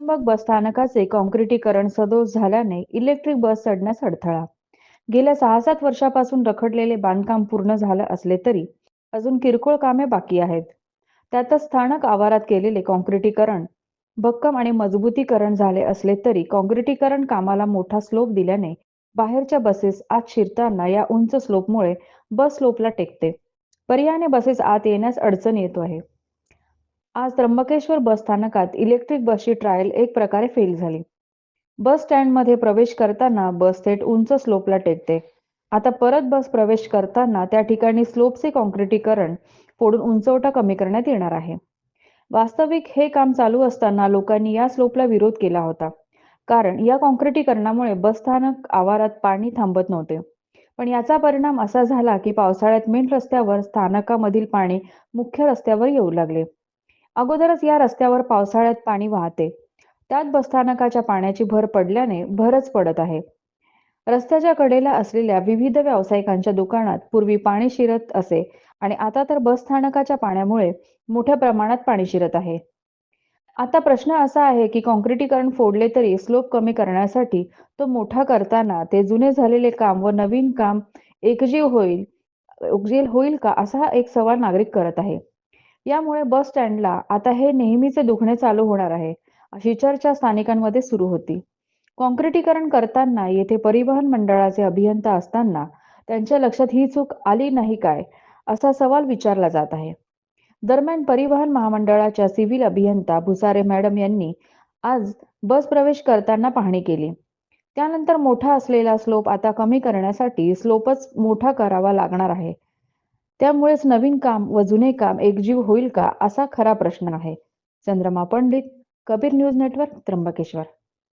बस स्थानकाचे काँक्रिटीकरण सदोष झाल्याने इलेक्ट्रिक बस चढण्यास अडथळा. गेल्या सहा सात वर्षापासून रखडलेले बांधकाम पूर्ण झालं असले तरी अजून किरकोळ कामे बाकी आहेत. त्यातच स्थानक आवारात केलेले काँक्रिटीकरण भक्कम आणि मजबूतीकरण झाले असले तरी काँक्रिटीकरण कामाला मोठा स्लोप दिल्याने बाहेरच्या बसेस आत शिरताना या उंच स्लोपमुळे बस स्लोपला टेकते. पर्यायाने बसेस आत येण्यास अडचण येतो आहे. आज त्र्यंबकेश्वर बस स्थानकात इलेक्ट्रिक बसची ट्रायल एक प्रकारे फेल झाली. बस स्टँडमध्ये प्रवेश करताना बस थेट उंच स्लोपला टेकते. आता परत बस प्रवेश करताना त्या ठिकाणी स्लोपचे काँक्रिटीकरण फोडून उंचवटा कमी करण्यात येणार आहे. वास्तविक हे काम चालू असताना लोकांनी या स्लोपला विरोध केला होता. कारण या काँक्रिटीकरणामुळे बस स्थानक आवारात पाणी थांबत नव्हते. पण याचा परिणाम असा झाला की पावसाळ्यात मेन रस्त्यावर स्थानकामधील पाणी मुख्य रस्त्यावर येऊ लागले. अगोदरच या रस्त्यावर पावसाळ्यात पाणी वाहते. त्यात बसस्थानकाच्या पाण्याची भर पडल्याने भरच पडत आहे. रस्त्याच्या कडेला असलेल्या विविध व्यावसायिकांच्या दुकानात पूर्वी पाणी शिरत असे आणि आता तर बस स्थानकाच्या पाण्यामुळे मोठ्या प्रमाणात पाणी शिरत आहे. आता प्रश्न असा आहे की काँक्रिटीकरण फोडले तरी स्लोप कमी करण्यासाठी तो मोठा करताना ते जुने झालेले काम व नवीन काम एकजीव होईल एकजीव होईल का असा एक सवाल नागरिक करत आहे. यामुळे बस स्टँडला आता हे नेहमीचे दुखणे चालू होणार आहे अशी चर्चा स्थानिकांमध्ये सुरू होती. काँक्रिटीकरण करताना येथे परिवहन मंडळाचे अभियंता असताना त्यांच्या लक्षात ही चूक आली नाही काय असा सवाल विचारला जात आहे. दरम्यान परिवहन महामंडळाच्या सिव्हिल अभियंता भुसारे मॅडम यांनी आज बस प्रवेश करताना पाहणी केली. त्यानंतर मोठा असलेला स्लोप आता कमी करण्यासाठी स्लोपच मोठा करावा लागणार आहे. त्यामुळेच नवीन काम व जुने काम एकजीव होईल का असा खरा प्रश्न आहे. Chandrama Pandit Kabir news network Trimbakeshwar.